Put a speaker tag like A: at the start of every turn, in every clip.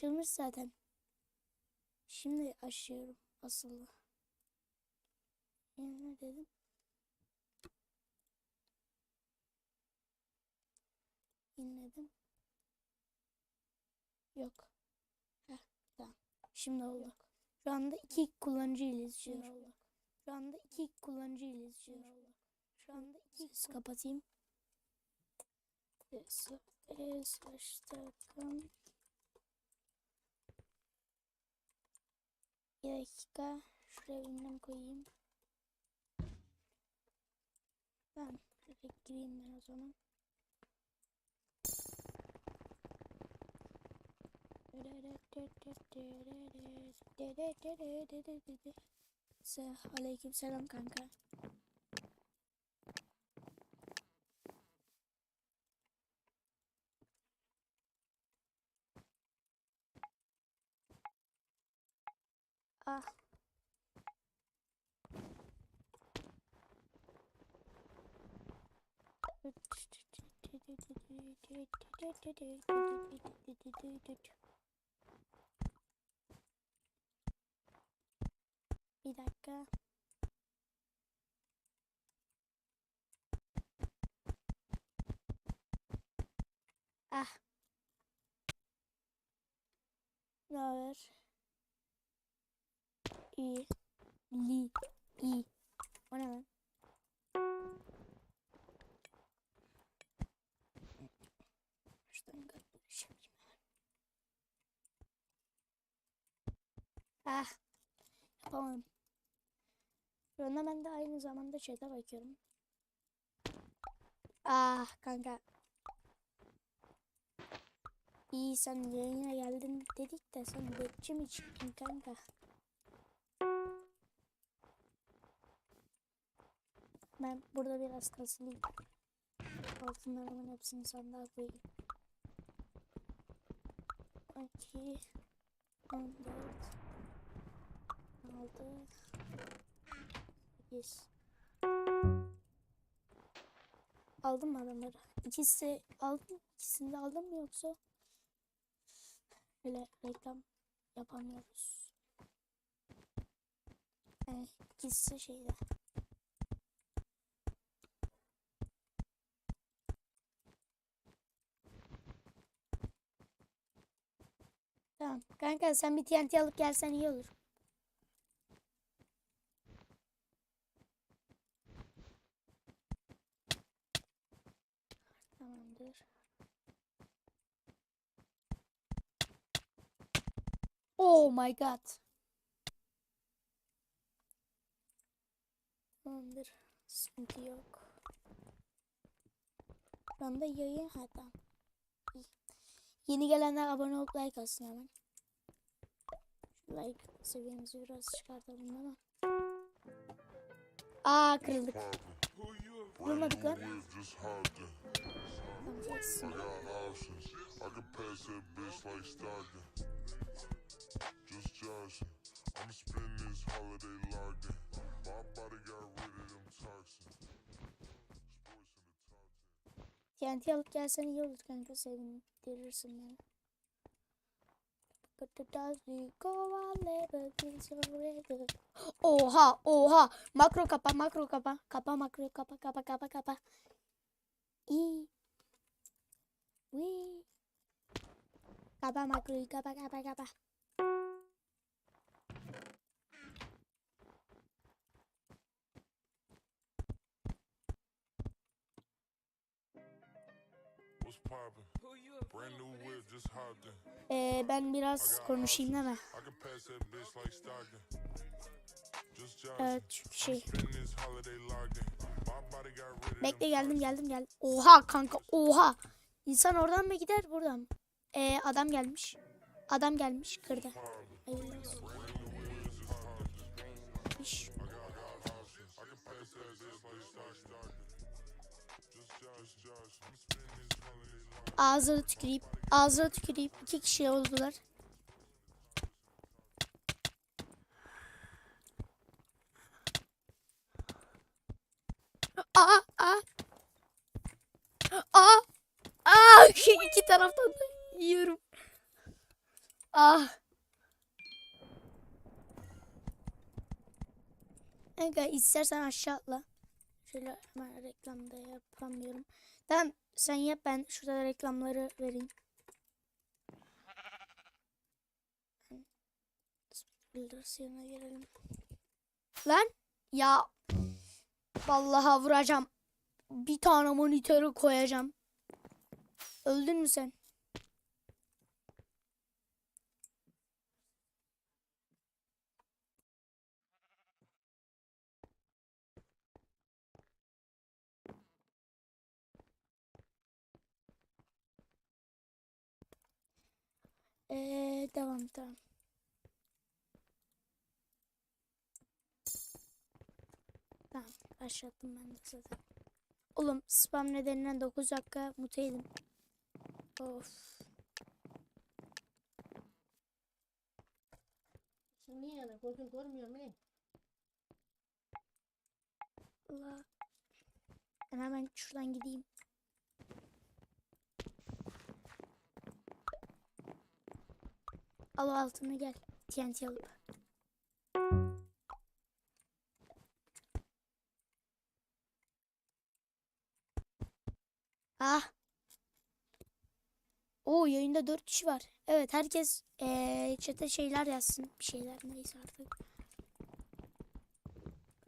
A: açılmış zaten. Şimdi açıyorum asılı. Ne dedim? İnledim. Yok. Heh, tamam. Şimdi oldu. Şu anda iki kullanıcı ile izliyor. Şu anda iki kullanıcı ile izliyor. Şu anda iki Sesi kapatayım. Ses, ses, başlatalım. Bir dakika. Şuraya ünlem koyayım. Tamam. Direkt gireyim ben o zaman. Aleyküm selam kanka. Bir dakika. Ah. Ne haber? İyi. Li. İyi. O ne? Ah. Yapamadım. Anda ben de aynı zamanda chat'e bakıyorum. Ah kanka. İyi sen yayına geldin dedik de sen bekçi mi çıktın kanka? Ben burada biraz kasılayım. Altınlarımın hepsini sandığa koyayım. 12 14 6 8 Aldım adamları? İkisi aldım. İkisini de aldım mı yoksa? Böyle reklam yapamıyoruz. Evet, ikisi şeyde. Tamam. Kanka sen bir TNT alıp gelsen iyi olur. Tamamdır. Oh my god. Tamamdır. Sıkıntı yok. Şu anda yayın ha tamam. İyi. Yeni gelenler abone olup like atsın hemen. Şu like seviyemizi biraz çıkartalım ama. Aa kırıldık. Vurmadık lan. Tamam,
B: holiday locked in. My body got rid of them toxins. Sports in the top 10.
A: TNT alıp gelsen iyi olur kanka sevindirirsin beni. Oha oha makro kapa makro kapa kapa makro kapa kapa kapa kapa İyi. Wee. Kapa makroyu kapa kapa kapa. Ee, ben biraz konuşayım
B: joshing.
A: Evet çünkü şey. Bekle geldim geldim geldim. Oha kanka oha. İnsan oradan mı gider buradan mı? Ee, adam gelmiş. Adam gelmiş kırdı. Hayırlı Ağzına tüküreyim. Ağzına tüküreyim. İki kişi oldular. Aa, aa. Aa. Aa, iki taraftan da yiyorum. Ah. Kanka istersen aşağı atla. Şöyle hemen reklamda yapamıyorum. Tamam sen yap ben şurada reklamları vereyim. Bildirasına girelim. Lan ya vallahi vuracağım. Bir tane monitörü koyacağım. Öldün mü sen? Ee, devam tamam. Tamam başlattım ben de zaten. Oğlum spam nedeniyle 9 dakika muteydim. Of.
C: Niye yani? Gözün görmüyor mu?
A: Allah. Ben hemen şuradan gideyim. Al o altını gel. TNT alıp. Ah. O yayında 4 kişi var. Evet herkes eee chat'e şeyler yazsın. Bir şeyler neyse artık.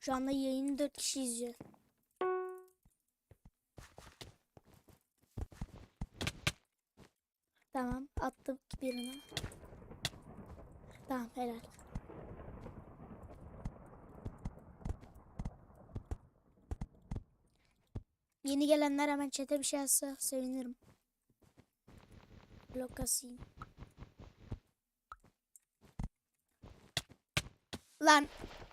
A: Şu anda yayını 4 kişi izliyor. Tamam attım birine. Tamam helal. Yeni gelenler hemen chat'e bir şey yazsa sevinirim. Blok kasayım. Lan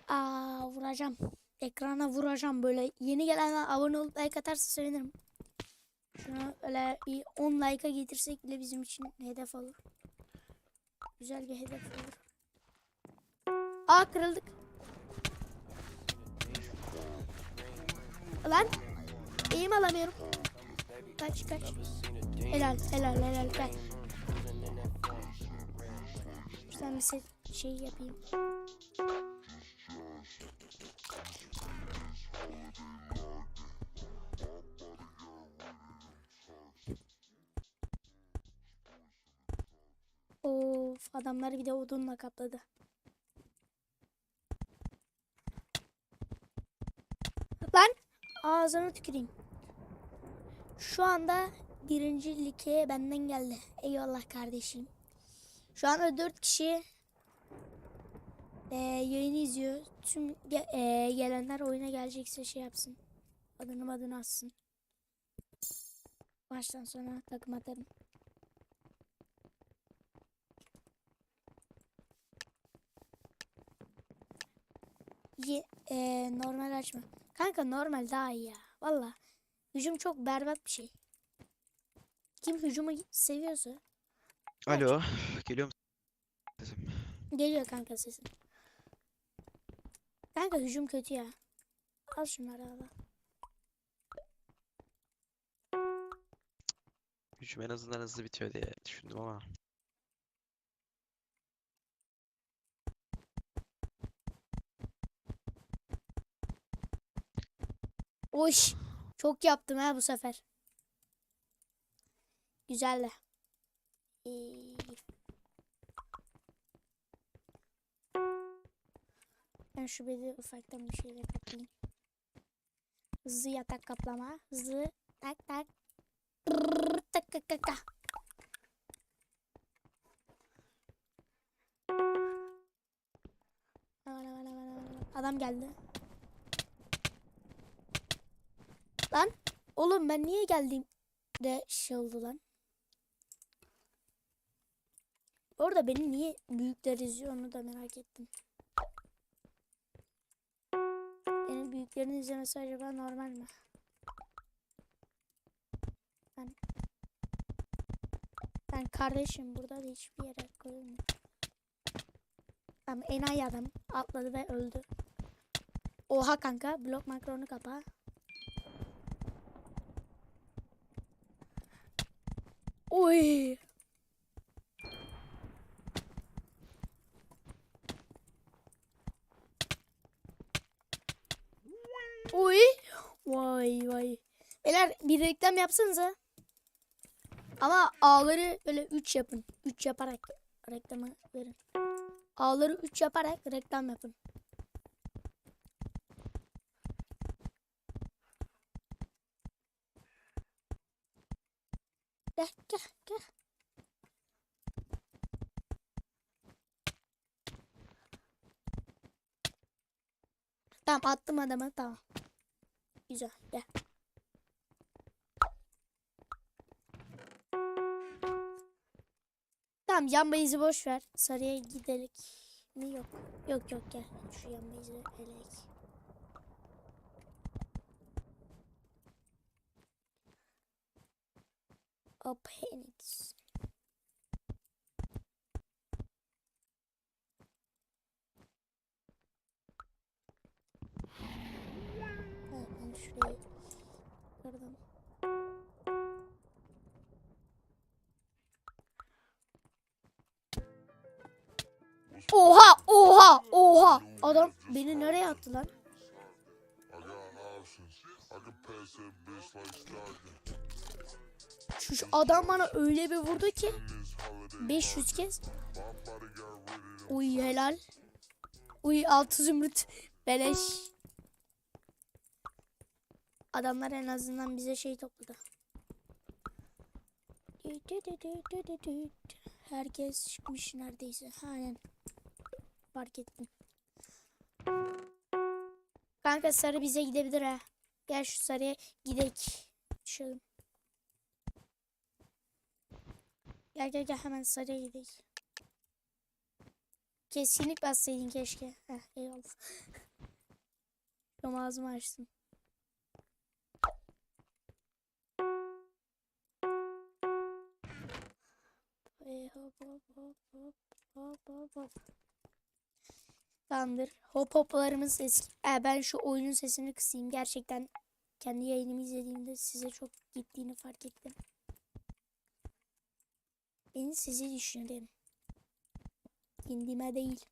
A: aa vuracağım. Ekrana vuracağım böyle. Yeni gelenler abone olup like atarsa sevinirim. Şunu öyle bir 10 like'a getirsek bile bizim için hedef olur. Güzel bir hedef olur. Aa kırıldık. Lan eğim alamıyorum. Kaç kaç. Helal helal helal gel. Şuradan set şey yapayım. Of adamlar bir de odunla kapladı. Lan ağzına tüküreyim. Şu anda birinci lige benden geldi. Eyvallah kardeşim. Şu anda dört kişi eee, yayını izliyor. Tüm eee, gelenler oyuna gelecekse şey yapsın. Adını adını atsın. Baştan sona takım atarım. Ye, eee, normal açma. Kanka normal daha iyi ya. Valla. Hücum çok berbat bir şey. Kim hücumu seviyorsa
D: Alo, geliyor musun? Sesim.
A: geliyor kanka sesin. Kanka hücum kötü ya. Al şunları al.
D: Hücum en azından hızlı bitiyor diye düşündüm ama.
A: Oş. Çok yaptım ha bu sefer. Güzel de. Ben şu bedi ufaktan bir şeyle kaplayayım. Hızlı yatak kaplama. Hızlı tak tak. Brrr, tak tak tak tak. Adam geldi. Lan oğlum ben niye geldim de şey oldu lan. Orada beni niye büyükler izliyor onu da merak ettim. Benim büyüklerin izlemesi acaba normal mi? Ben ben kardeşim burada da hiçbir yere koyulmuyor. Tamam enayi adam atladı ve öldü. Oha kanka blok makronu kapa. Oy. Oy. Vay vay. Beyler bir reklam yapsanıza. Ama ağları böyle 3 yapın. 3 yaparak reklamı verin. Ağları 3 yaparak reklam yapın. Gel gel gel. Tamam attım adamı tamam. Güzel gel. Tamam yan base'i boş ver. Sarıya gidelim mi yok. Yok yok gel. Şu yan base'i elek. Appendix. Oha oha oha adam beni nereye attı lan?
B: I got options. I can pass that bitch like Stockton.
A: Şu, şu adam bana öyle bir vurdu ki
B: This holiday,
A: 500 kez. Uy helal. Uy altı zümrüt. Beleş. Adamlar en azından bize şey topladı. Herkes çıkmış neredeyse. Aynen. Fark ettim. Kanka sarı bize gidebilir ha. Gel şu sarıya gidek. Düşelim. Gel gel gel hemen sarıya gidelim. Keskinlik bassaydın keşke. Heh, eyvallah. Tam ağzımı açtım. Hop hop hop hop hop hop. Tamamdır. Hop hoplarımız eski. Ee, ben şu oyunun sesini kısayım. Gerçekten kendi yayınımı izlediğimde size çok gittiğini fark ettim. Beni sizi düşünelim. Kendime değil.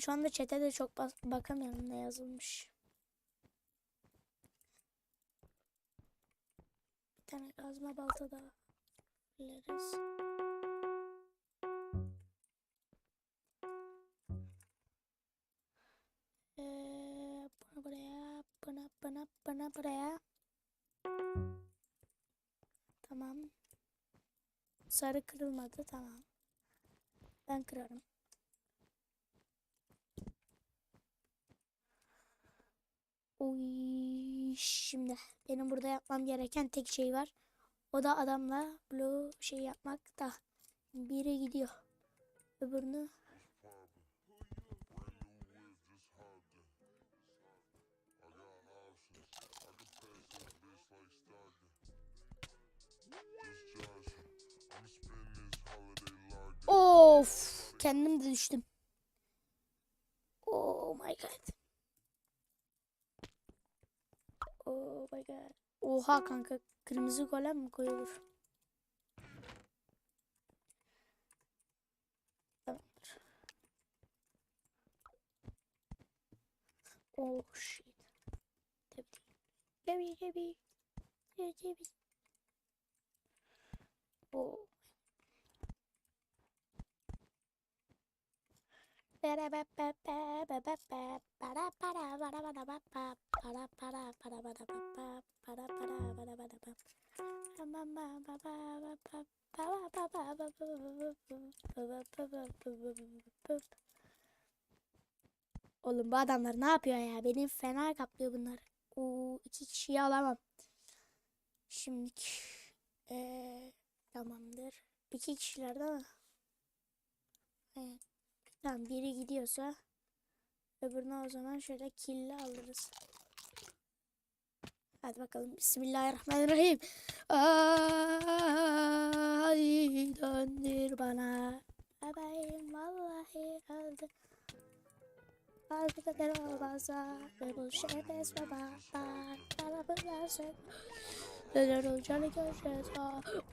A: Şu anda chat'e de çok bas- bakamıyorum ne yazılmış. Bir tane kazma balta da veririz. Ee, bunu buraya, bunu, bunu, bunu buraya. Tamam. Sarı kırılmadı, tamam. Ben kırarım. Oy, şimdi benim burada yapmam gereken tek şey var. O da adamla blue şey yapmak da biri gidiyor. Öbürünü Of kendim de düştüm. Oh my god. Oh my god. Oha kanka kırmızı golem mi koyulur? Tamamdır. Oh shit. Tabii. Tabii tabii. Tabii tabii. Oh. Oğlum bu adamlar ne yapıyor ya? Benim fena kaplıyor bunlar. Oo, iki kişiyi alamam. Şimdi eee tamamdır. İki kişiler? Evet. Tamam biri gidiyorsa öbürünü o zaman şöyle kille alırız. Hadi bakalım. Bismillahirrahmanirrahim. Ay döndür bana. Bebeğim vallahi öldü. Kalbi kadar olmazsa ve bu şefes ve bağlar. Tarafından sök. Neler olacağını göreceğiz.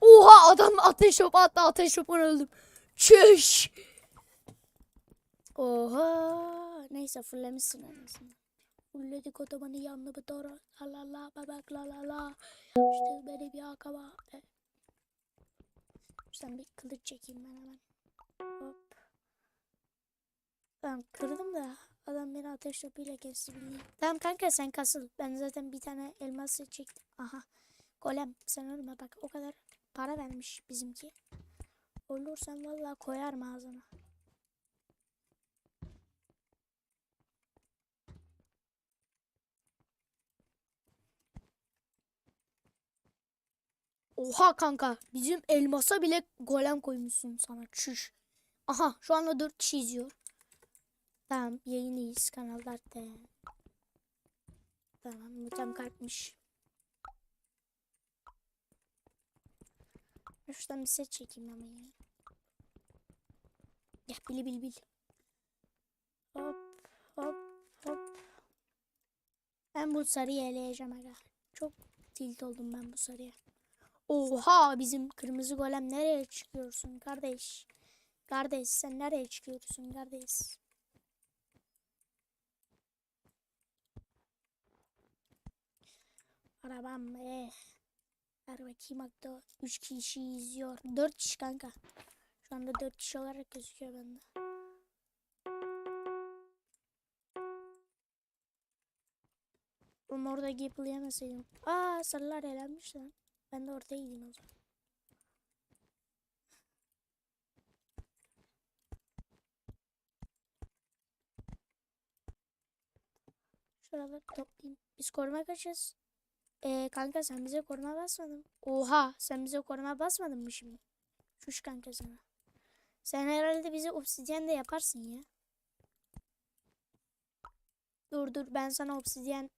A: Oha adam ateş topu attı. Ateş topuna öldüm. Çüş. Oha. Neyse fullemişsin en azından. Ulledik otobanı yanlı bir doğru. La la la bebek la la la. İşte beni bir akaba. E. Sen bir kılıç çekeyim ben hemen. Hop. Ben kırdım da adam beni ateş topuyla kesti bildiğin. Tamam kanka sen kasıl. Ben zaten bir tane elmas çektim. Aha. Golem sen ölme bak o kadar para vermiş bizimki. Olursan vallahi koyarım ağzına. Oha kanka bizim elmasa bile golem koymuşsun sana çüş. Aha şu anda 4 kişi izliyor. Tamam yayınıyız kanallarda. Tamam mutam kalkmış. Şuradan bir set çekeyim ama ya. Ya bili bil bil. Hop hop hop. Ben bu sarıyı eleyeceğim aga. Çok tilt oldum ben bu sarıya. Oha bizim kırmızı golem nereye çıkıyorsun kardeş? Kardeş sen nereye çıkıyorsun kardeş? Arabam be. Ver bakayım hatta 3 kişi izliyor. 4 kişi kanka. Şu anda 4 kişi olarak gözüküyor bende. Oğlum orada Gapple yemeseydim. Aa sarılar elenmiş lan. Ben de ortaya gideyim o zaman. Şuraları toplayayım. Biz koruma kaçız. Ee, kanka sen bize koruma basmadın. Oha sen bize koruma basmadın mı şimdi? Şuş kanka sana. Sen herhalde bize obsidyen de yaparsın ya. Dur dur ben sana obsidyen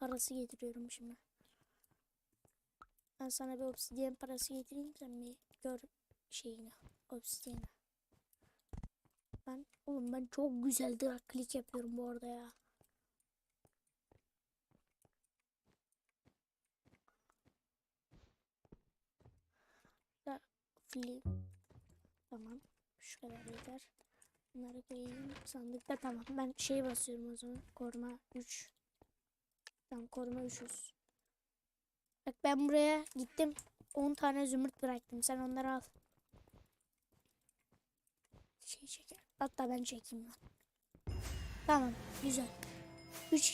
A: parası getiriyorum şimdi. Ben sana bir obsidyen parası getireyim sen bir gör şeyini. Obsidyeni. Ben oğlum ben çok güzel drag click yapıyorum bu arada ya. Da film. Tamam. Şu kadar yeter. Bunları koyayım. Sandıkta tamam. Ben şey basıyorum o zaman. Koruma 3. Tamam koruma 300. Bak ben buraya gittim. 10 tane zümrüt bıraktım. Sen onları al. Şey çeker. Hatta ben çekeyim lan. Tamam. Güzel. 3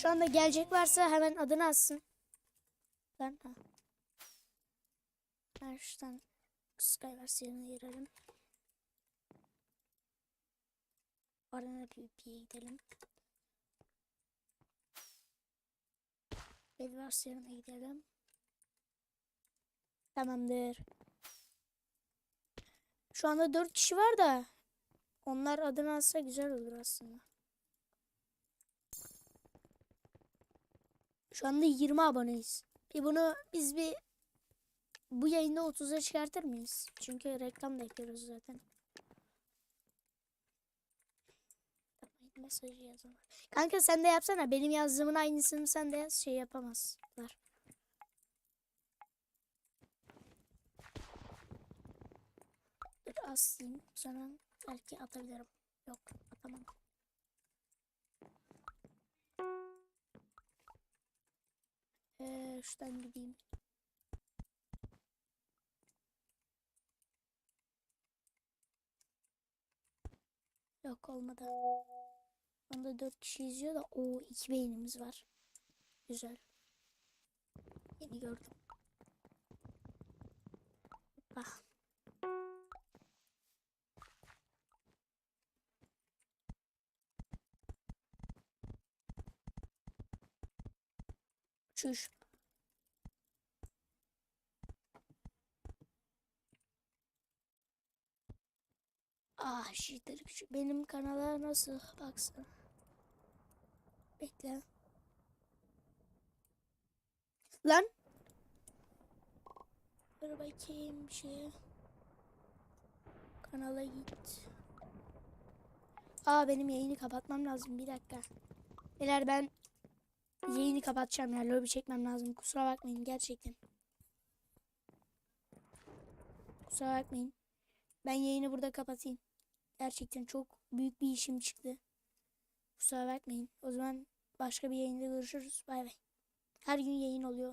A: şu anda gelecek varsa hemen adını alsın. Ben ha. Ben şuradan Skywars yerine girelim. Arena PvP'ye gidelim. Bedwars yerine gidelim. Tamamdır. Şu anda 4 kişi var da onlar adını alsa güzel olur aslında. Şu anda 20 aboneyiz. Bir bunu biz bir bu yayında 30'a çıkartır mıyız? Çünkü reklam da yapıyoruz zaten. Tamam, Mesajı yazalım. Kanka sen de yapsana. Benim yazdığımın aynısını sen de yaz. Şey yapamazlar. Dur asayım. Sonra belki atabilirim. Yok atamam. Ee, şuradan gideyim. Yok olmadı. Onda 4 kişi izliyor da o iki beynimiz var. Güzel. Yeni gördüm. Bak. Çüş. Ah şiddetli küçük. Benim kanala nasıl baksana. Bekle. Lan. Dur bakayım bir şeye. Kanala git. Aa benim yayını kapatmam lazım bir dakika. Beyler ben yayını kapatacağım ya. Lobi çekmem lazım. Kusura bakmayın gerçekten. Kusura bakmayın. Ben yayını burada kapatayım. Gerçekten çok büyük bir işim çıktı. Kusura bakmayın. O zaman Başka bir yayında görüşürüz. Bay bay. Her gün yayın oluyor.